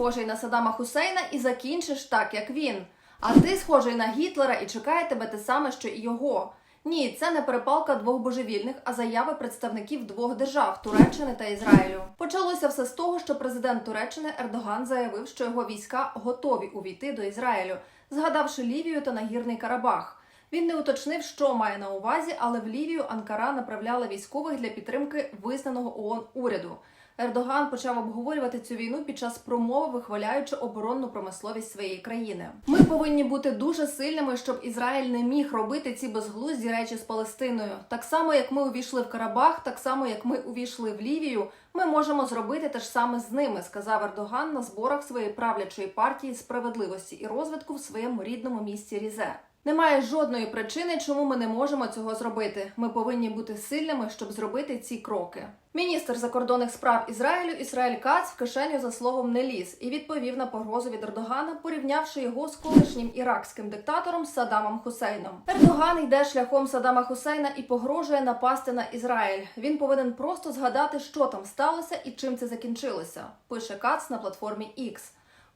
схожий на Саддама Хусейна і закінчиш так, як він. А ти схожий на Гітлера і чекає тебе те саме, що і його. Ні, це не перепалка двох божевільних, а заяви представників двох держав Туреччини та Ізраїлю. Почалося все з того, що президент Туреччини Ердоган заявив, що його війська готові увійти до Ізраїлю, згадавши Лівію та Нагірний Карабах. Він не уточнив, що має на увазі, але в Лівію Анкара направляла військових для підтримки визнаного ООН уряду. Ердоган почав обговорювати цю війну під час промови, вихваляючи оборонну промисловість своєї країни. Ми повинні бути дуже сильними, щоб Ізраїль не міг робити ці безглузді речі з Палестиною. Так само, як ми увійшли в Карабах, так само як ми увійшли в Лівію. Ми можемо зробити те ж саме з ними, сказав Ердоган на зборах своєї правлячої партії справедливості і розвитку в своєму рідному місті Різе. Немає жодної причини, чому ми не можемо цього зробити. Ми повинні бути сильними, щоб зробити ці кроки. Міністр закордонних справ Ізраїлю Ісраїль Кац в кишеню за словом не ліз і відповів на погрозу від Ердогана, порівнявши його з колишнім іракським диктатором Саддамом Хусейном. Ердоган йде шляхом Саддама Хусейна і погрожує напасти на Ізраїль. Він повинен просто згадати, що там сталося і чим це закінчилося. Пише Кац на платформі X.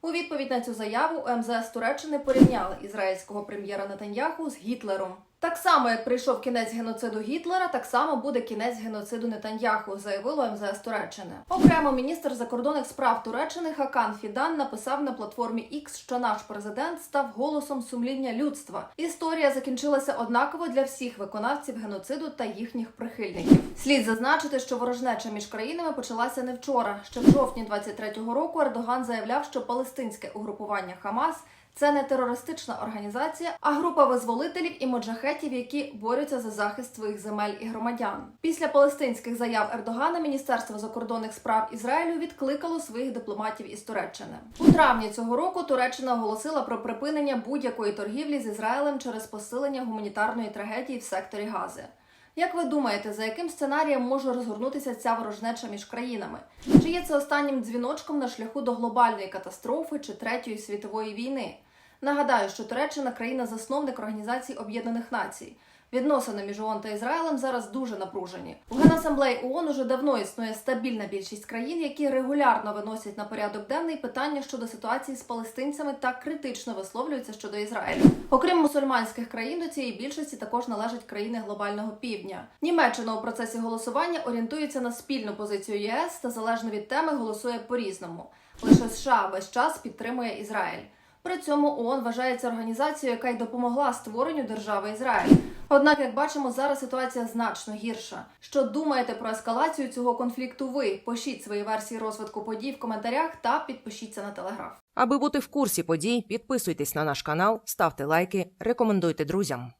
У відповідь на цю заяву МЗС Туреччини порівняли ізраїльського прем'єра Нетаньяху з Гітлером. Так само, як прийшов кінець геноциду Гітлера, так само буде кінець геноциду Нетаньяху, заявило МЗС Туреччини. Окремо міністр закордонних справ Туреччини Хакан Фідан написав на платформі X, що наш президент став голосом сумління людства. Історія закінчилася однаково для всіх виконавців геноциду та їхніх прихильників. Слід зазначити, що ворожнеча між країнами почалася не вчора. Ще в жовтні 23-го року Ердоган заявляв, що палестинське угрупування Хамас. Це не терористична організація, а група визволителів і моджахетів, які борються за захист своїх земель і громадян. Після палестинських заяв Ердогана Міністерство закордонних справ Ізраїлю відкликало своїх дипломатів із Туреччини. У травні цього року Туреччина оголосила про припинення будь-якої торгівлі з Ізраїлем через посилення гуманітарної трагедії в секторі Гази. Як ви думаєте, за яким сценарієм може розгорнутися ця ворожнеча між країнами? Чи є це останнім дзвіночком на шляху до глобальної катастрофи чи третьої світової війни? Нагадаю, що Туреччина країна-засновник Організації Об'єднаних Націй. Відносини між ООН та Ізраїлем зараз дуже напружені. У Генасамблеї ООН уже давно існує стабільна більшість країн, які регулярно виносять на порядок денний питання щодо ситуації з палестинцями та критично висловлюються щодо Ізраїлю. Окрім мусульманських країн, до цієї більшості також належать країни глобального півдня. Німеччина у процесі голосування орієнтується на спільну позицію ЄС та залежно від теми голосує по-різному. Лише США весь час підтримує Ізраїль. При цьому ООН вважається організацією, яка й допомогла створенню держави Ізраїль. Однак, як бачимо, зараз ситуація значно гірша. Що думаєте про ескалацію цього конфлікту? Ви пишіть свої версії розвитку подій в коментарях та підпишіться на телеграф. Аби бути в курсі подій, підписуйтесь на наш канал, ставте лайки, рекомендуйте друзям.